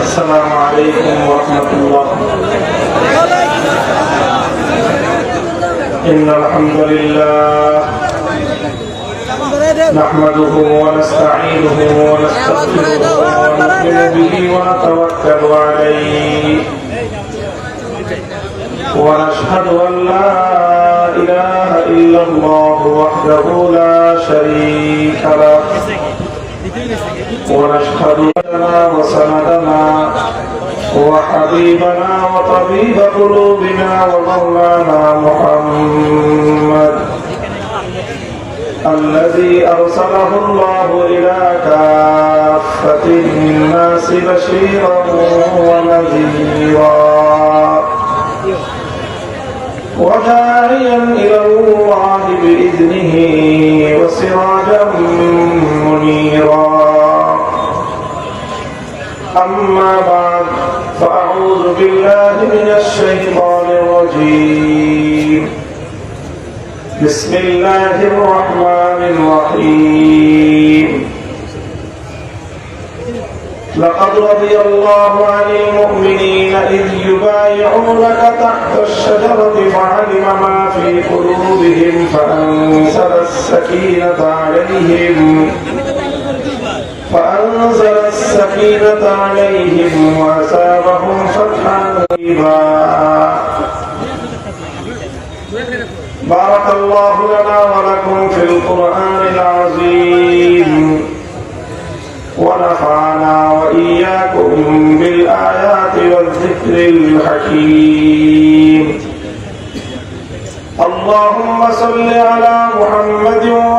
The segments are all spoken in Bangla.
السلام عليكم ورحمة الله. إن الحمد لله نحمده ونستعينه ونستغفره ونؤمن به ونتوكل عليه. ونشهد أن لا إله إلا الله وحده لا شريك له. ونشهد لنا وسندنا وحبيبنا وطبيب قلوبنا ومولانا محمد الذي أرسله الله إلى كافة الناس بشيرا ونذيرا وداعيا إلى الله بإذنه وسراجا منيرا أما بعد فأعوذ بالله من الشيطان الرجيم بسم الله الرحمن الرحيم لقد رضي الله عن المؤمنين إذ يبايعونك تحت الشجرة فعلم ما في قلوبهم فأنزل السكينة عليهم فأنزل السكينة عليهم وأثابهم فتحا قريبا بارك الله لنا ولكم في القرآن العظيم ونفعنا وإياكم بالآيات والذكر الحكيم اللهم صل على محمد وعلى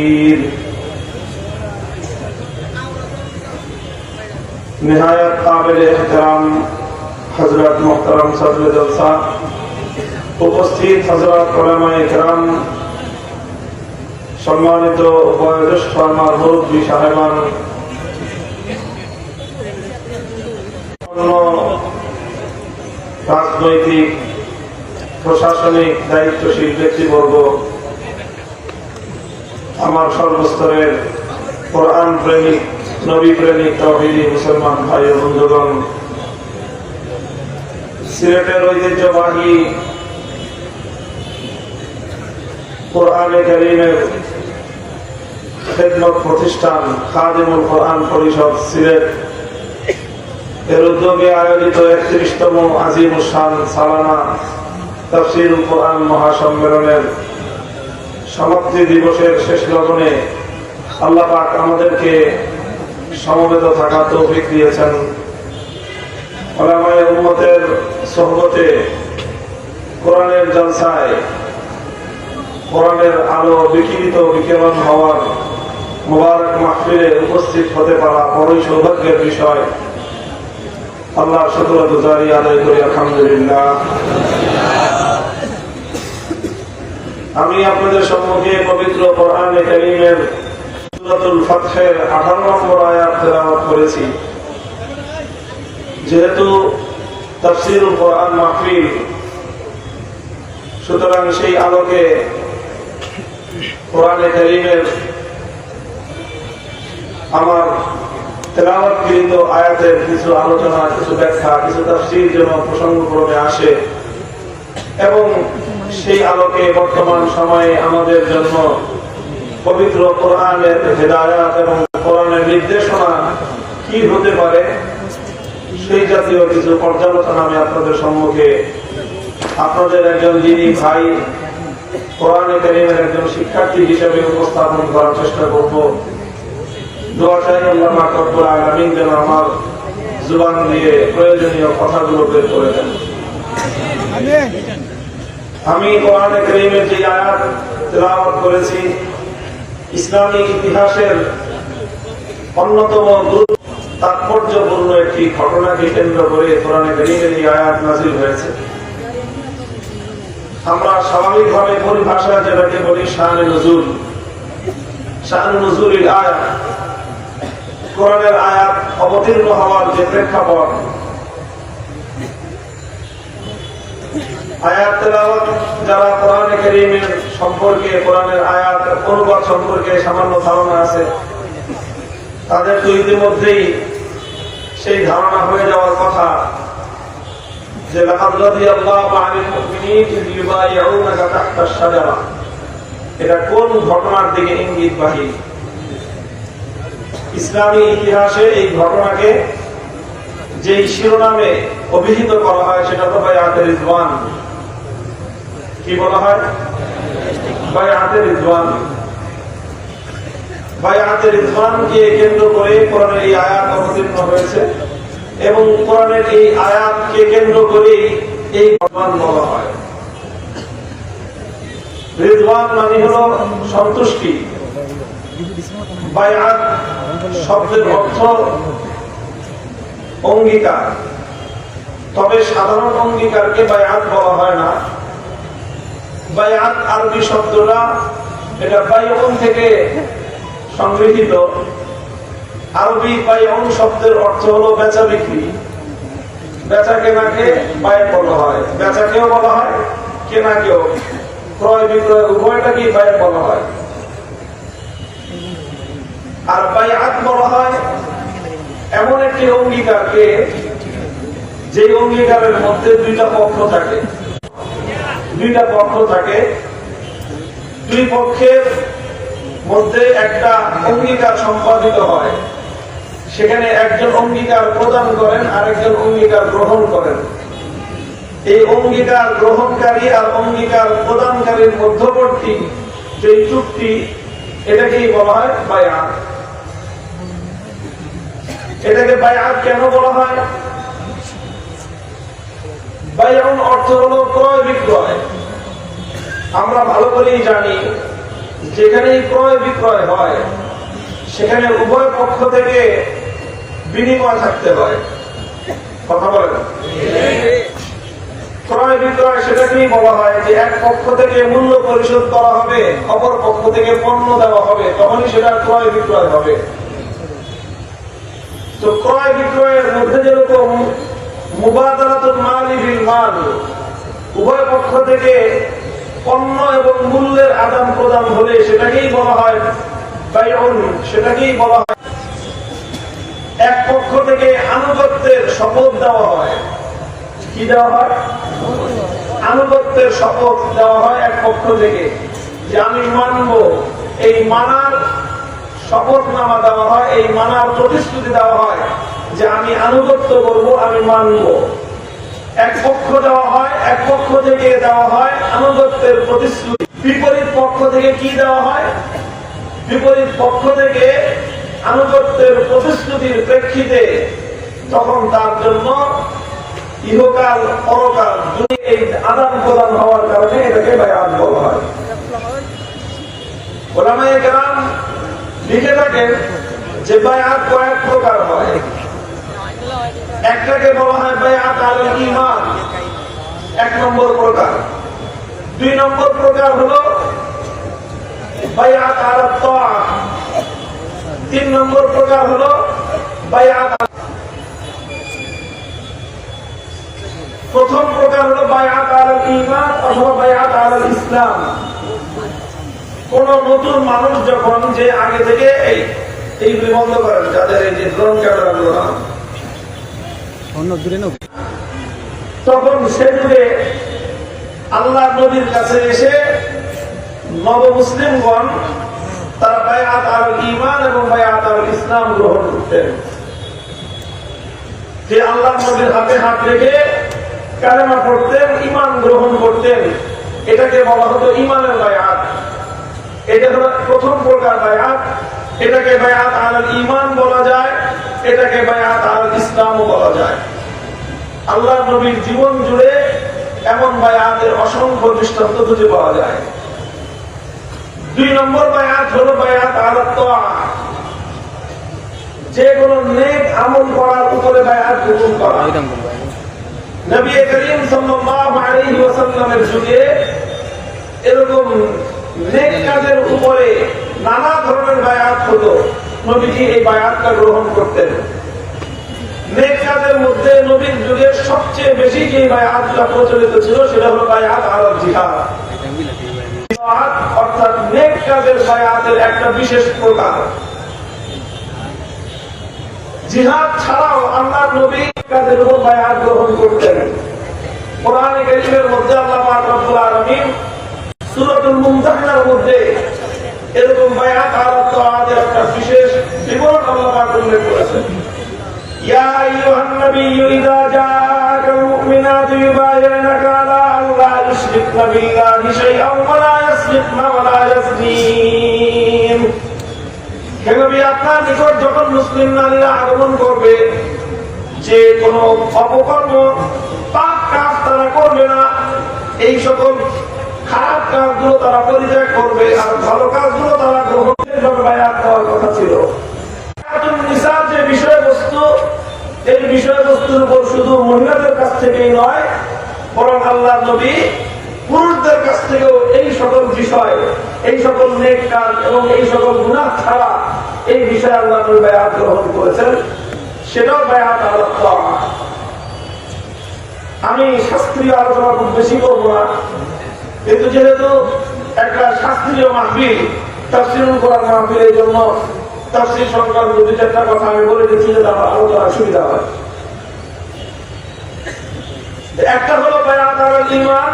نهاية قابل احترام حضرت محترم صدر جلسہ উপস্থিত হজরত ওলামা ইকরাম সম্মানিত বয়োজ্যেষ্ঠ আমার মুরব্বী সাহেবান অন্য রাজনৈতিক প্রশাসনিক দায়িত্বশীল ব্যক্তিবর্গ আমার সর্বস্তরের কোরআন প্রেমিক নবী প্রেমিক তহিদি, মুসলমান ভাই ও বন্ধুগণ, সিলেটের ঐতিহ্যবাহী কোরআনে কারিমের খেদমত প্রতিষ্ঠান খাদিমুল কোরআন পরিষদ সিলেট। এর উদ্যোগে আয়োজিত একত্রিশতম আজিম শান সালানা তফসিল কোরআন মহাসম্মেলনের সমাপ্তি দিবসের শেষ লগনে আল্লাহ পাক আমাদেরকে সমবেত থাকা তৌফিক দিয়েছেন ওলামায়ে উম্মতের কোরআনের জলসায় কোরআনের আলো বিকিরিত বিকিরণ হওয়ার মুবারক মাহফিলে উপস্থিত হতে পারা বড়ই সৌভাগ্যের বিষয়। আল্লাহ শুক্র গুজারি আদায় করি, আলহামদুলিল্লাহ। আমি আপনাদের সম্মুখে পবিত্র কোরআনে কারিমের সূরাতুল ফাতহের 18 নম্বর আয়াত তেলাওয়াত করেছি। যেহেতু তাফসীরুল কোরআন মাহফিল, সুতরাং সেই আলোকে কোরআনে কারিমের আমার তেলাওয়াতকৃত আয়াতের কিছু আলোচনা, কিছু ব্যাখ্যা, কিছু তাফসীর যেন প্রসঙ্গক্রমে আসে এবং সেই আলোকে বর্তমান সময়ে আমাদের জন্য পবিত্র কোরআনের হেদায়াত এবং কোরআনের নির্দেশনা কি হতে পারে? সেই জাতীয় কিছু পর্যালোচনা আমি আপনাদের সম্মুখে আপনাদের একজন যিনি ভাই, কোরআনে কারিমের একজন শিক্ষার্থী হিসেবে উপস্থাপন করার চেষ্টা করব। দোয়া আল্লাহ মাকবুল যেন আমার জুবান দিয়ে প্রয়োজনীয় কথাগুলো বের করে দেন। আমি কোরআনে কারিমের যে আয়াত তেলাওয়াত করেছি ইসলামিক ইতিহাসের অন্যতম তাৎপর্যপূর্ণ একটি ঘটনাকে কেন্দ্র করে কোরআনে কারীমের এই আয়াত নাজিল হয়েছে। আমরা স্বাভাবিকভাবে পরিভাষা যেটাকে বলি শাহানে নজুল শাহানে নজুলিল আয়াত। কোরআনের আয়াত অবতীর্ণ হওয়ার যে প্রেক্ষাপট যারা কোরআনে কারীমের সম্পর্কে, কোরআনের আয়াত অনুবাদ সম্পর্কে সামান্য ধারণা আছে, তাদের তো ইতিমধ্যেই সেই ধারণা হয়ে যাওয়ার কথা যে এটা কোন ঘটনার দিকে ইঙ্গিতবাহী ইসলামী ইতিহাসে এই ঘটনাকে যে শিরোনামে অভিহিত করা হয়, সেটা তো বায়াতের রিজওয়ান কি বলা হয়? রিজওয়ান কেন্দ্র করে এই আয়াত অবতীর্ণ হয়েছে এবং এই কেন্দ্র করে এই বলা হয়। রিজওয়ান মানে হলো সন্তুষ্টি। বায়াত শব্দের অর্থ অঙ্গীকার। তবে সাধারণ অঙ্গীকারকে বায়াত বলা হয় না। বায়াত আরবি শব্দটা এটা বায়ন থেকে সংগৃহীত। আরবি বায়ন শব্দের অর্থ হলো বেচা বিক্রি। বেচা কেনাকে বায় বলা হয়। বেচাকেও বলা হয় কেনাকেও ক্রয় বিক্রয়, উভয়টাকেই বায় বলা হয়। আর বায়াত বলা হয় এমন একটি অঙ্গীকারকে যে অঙ্গীকারের মধ্যে দুইটা পক্ষ থাকে। দুইটা পক্ষ থাকে। দুই পক্ষের মধ্যে একটা অঙ্গীকার সম্পাদিত হয়। সেখানে একজন অঙ্গীকার প্রদান করেন আর একজন অঙ্গীকার গ্রহণ করেন। এই অঙ্গীকার গ্রহণকারী আর অঙ্গীকার প্রদানকারীর মধ্যবর্তী যে চুক্তি, এটাকেই বলা হয় বায়াত। এটাকে বায়াত কেন বলা হয়? বায়ান অর্থ হলো আমরা ভালো করেই জানি যেখানে ক্রয় বিক্রয় হয়, সেখানে উভয় পক্ষ থেকে বিনিময় থাকতে হয়। কথা বলেন। ক্রয় বিক্রয় সেটাকেই বলা হয় যে এক পক্ষ থেকে মূল্য পরিশোধ করা হবে, অপর পক্ষ থেকে পণ্য দেওয়া হবে, তখনই সেটা ক্রয় বিক্রয় হবে। তো ক্রয় বিক্রয়ের মধ্যে যেরকম মুবাদালাতুল মালি বিল মাল, উভয় পক্ষ থেকে পণ্য এবং মূল্যের আদান প্রদান হলে সেটাকেই বলা হয় সেটাকেই বলা হয় এক পক্ষ থেকে আনুগত্যের শপথ দেওয়া হয়। কি দেওয়া হয়? আনুগত্যের শপথ দেওয়া হয় এক পক্ষ থেকে যে আমি মানব, এই মানার শপথনামা দেওয়া হয়, এই মানার প্রতিশ্রুতি দেওয়া হয় যে আমি আনুগত্য করব, আমি মানব। এক পক্ষ দেওয়া হয়, এক পক্ষ থেকে দেওয়া হয় আনুগত্যের প্রতিশ্রুতি। বিপরীত পক্ষ থেকে কি দেওয়া হয়? বিপরীত পক্ষ থেকে আনুগত্যের প্রতিশ্রুতির প্রেক্ষিতে তখন তার জন্য ইহকাল, পরকাল এই আদান প্রদান হওয়ার কারণে এটাকে বায়াত বলা হয়। ওলামায়ে কেরাম লিখে থাকেন যে বায়াত কয়েক একটাকে বলা হয় বায়াত আল ইমান এক নম্বর প্রকার। দুই নম্বর প্রকার হলো, বায়াত আল তিন নম্বর প্রকার হলো, বায়াত প্রথম প্রকার হলো বায়াত আল ইমান অথবা বায়াত আল ইসলাম। কোন নতুন মানুষ যখন যে আগে থেকে এই এইগুলি বন্ধ করেন, যাদের এই যে ড্রোন ক্যামেরা গুলো না অন্য দূরে নেব। তখন সে যুগে আল্লাহ নবীর কাছে এসে নব মুসলিমগণ তারা বায়াত আল ইমান এবং বায়াত আল ইসলাম গ্রহণ করতেন। যে আল্লাহ নবীর হাতে হাত রেখে কালেমা পড়তেন ইমান গ্রহণ করতেন, এটাকে বলা হতো ইমানের বায়াত। এটা হলো প্রথম প্রকার বায়াত। এটাকে বায়াত আল ইমান বলা যায়। এটাকে বায়াত আল ইসলামও বলা যায়। আল্লাহ নবীর জীবন জুড়ে এমন বায়াতের অসংখ্য দৃষ্টান্ত খুঁজে পাওয়া যায়। দুই নম্বর বায়াত হলো বায়াত আল যে কোনো নেক আমল করার উপরে বায়াত গ্রহণ করা। নবী করিম সাল্লাল্লাহু আলাইহি ওয়াসাল্লামের যুগে এরকম নেক কাজের উপরে নানা ধরনের বায়াত হতো। নবীজি এই বায়াতটা গ্রহণ করতেন। নেক মধ্যে নবীর সবচেয়ে বেশি যে বায়াতটা প্রচলিত ছিল, সেটা হলো বায়াত জিহাদ। একটা বিশেষ প্রকার। ছাড়াও আল্লাহ নবী বায়াত গ্রহণ করতেন। মধ্যে মধ্যে এরকম একটা বিশেষ বিবরণ আল্লাহ উল্লেখ করেছেন আপনার নিকট যখন মুসলিম নারীরা আগমন করবে, যে কোন অপকর্ম, পাপ কাজ তারা করবে না। এই সকল খারাপ কাজগুলো তারা পরিত্যাগ করবে আর ভালো কাজগুলো তারা গ্রহণ করবে বায়াত দেওয়ার কথা ছিল। এই বিষয়বস্তুর উপর শুধু মহিলাদের কাছ থেকেই নয়, বরং আল্লাহ নবী পুরুষদের কাছ থেকেও এই সকল বিষয়, এই সকল নেক এবং এই সকল গুনাহ ছাড়া এই বিষয়ে আল্লাহ নবী বায়াত গ্রহণ করেছেন সেটাও বায়াত আল্লাহ। আমি শাস্ত্রীয় আলোচনা খুব বেশি করব না কিন্তু যেহেতু একটা শাস্ত্রীয় মাহফিল, তাফসিরুল কোরআন মাহফিল এই জন্য তাফসির সংক্রান্ত দু চারটা কথা আমি বলে দিচ্ছি যাতে আমার আলোচনার সুবিধা হয়। একটা হলো বায়াত ঈমান,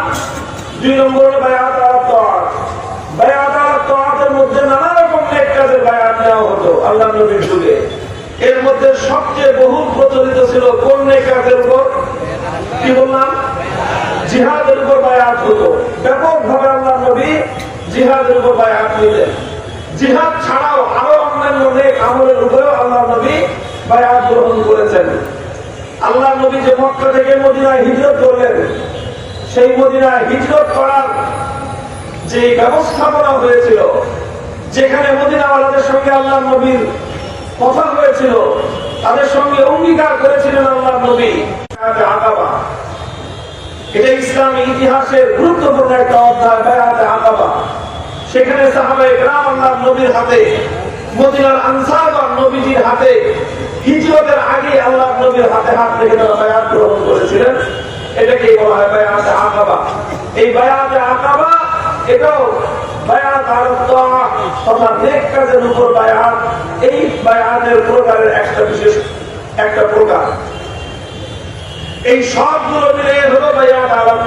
দুই নম্বর হলো মধ্যে নানা রকম বায়াত নেওয়া হতো আল্লাহ নবীর যুগে, এর মধ্যে সবচেয়ে বহুল প্রচলিত ছিল কোন কাজের উপর? কি বললাম? জিহাদের উপর বায়াত হতো। ব্যাপকভাবে আল্লাহ নবী জিহাদের উপর বায়াত নিলেন। জিহাদ ছাড়াও আরও অন্যান্য নেক আমলের উপরেও আল্লাহ নবী বায়াত গ্রহণ করেছেন। আল্লাহ নবী যে মক্কা থেকে মদিনায় হিজরত করলেন, সেই মদিনায় হিজরত করার যে ব্যবস্থাপনা হয়েছিল, যেখানে মদিনাওয়ালাদের সঙ্গে আল্লাহ নবীর কথা হয়েছিল, তাদের সঙ্গে অঙ্গীকার করেছিলেন আল্লাহ নবী আকাবা। এটা ইসলামী ইতিহাসের গুরুত্বপূর্ণ একটা অধ্যায় বেড়াতে আকাবা। সেখানে সাহাবাই গ্রাম আল্লাহ নবীর হাতে মদিনার আনসারগণ নবীজির হাতে, হিজরতের আগে আল্লাহ নবীর হাতে হাত রেখে তারা বায়াত গ্রহণ করেছিলেন। এটাকেই বলা হয় বায়াতে আকাবা? এই বায়াতে আকাবা, এটাও একটা বিশেষ, একটা প্রকার। এই সবগুলো মিলে হলো বায়াত আর